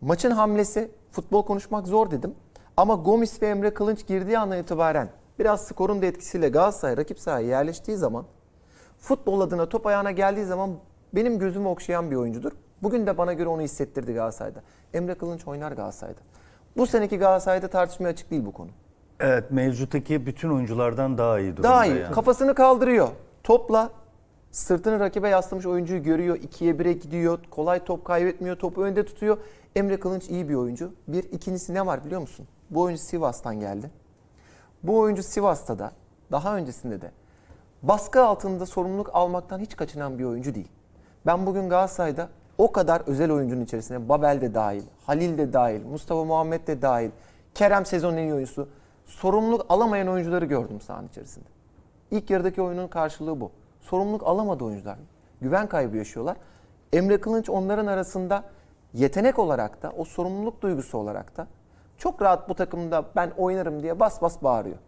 Maçın hamlesi futbol konuşmak zor dedim. Ama Gomis ve Emre Kılınç girdiği andan itibaren biraz skorun da etkisiyle Galatasaray rakip sahaya yerleştiği zaman futbol adına top ayağına geldiği zaman benim gözümü okşayan bir oyuncudur. Bugün de bana göre onu hissettirdi Galatasaray'da. Emre Kılınç oynar Galatasaray'da. Bu seneki Galatasaray'da tartışmaya açık değil bu konu. Evet mevcuttaki bütün oyunculardan daha iyi durumda. Daha iyi. yani. Kafasını kaldırıyor. Topla sırtını rakibe yaslamış oyuncuyu görüyor. 2'ye 1'e gidiyor. Kolay top kaybetmiyor. Topu önde tutuyor. Emre Kılınç iyi bir oyuncu. Bir ikincisi ne var biliyor musun? Bu oyuncu Sivas'tan geldi. Bu oyuncu Sivas'ta da daha öncesinde de baskı altında sorumluluk almaktan hiç kaçınan bir oyuncu değil. Ben bugün Galatasaray'da o kadar özel oyuncunun içerisinde Babel de dahil, Halil de dahil, Mustafa Muhammed de dahil, Kerem sezonun en iyi oyuncusu. Sorumluluk alamayan oyuncuları gördüm sahanın içerisinde. İlk yarıdaki oyunun karşılığı bu. Sorumluluk alamadı oyuncular. Güven kaybı yaşıyorlar. Emre Kılınç onların arasında yetenek olarak da o sorumluluk duygusu olarak da çok rahat bu takımda ben oynarım diye bas bas bağırıyor.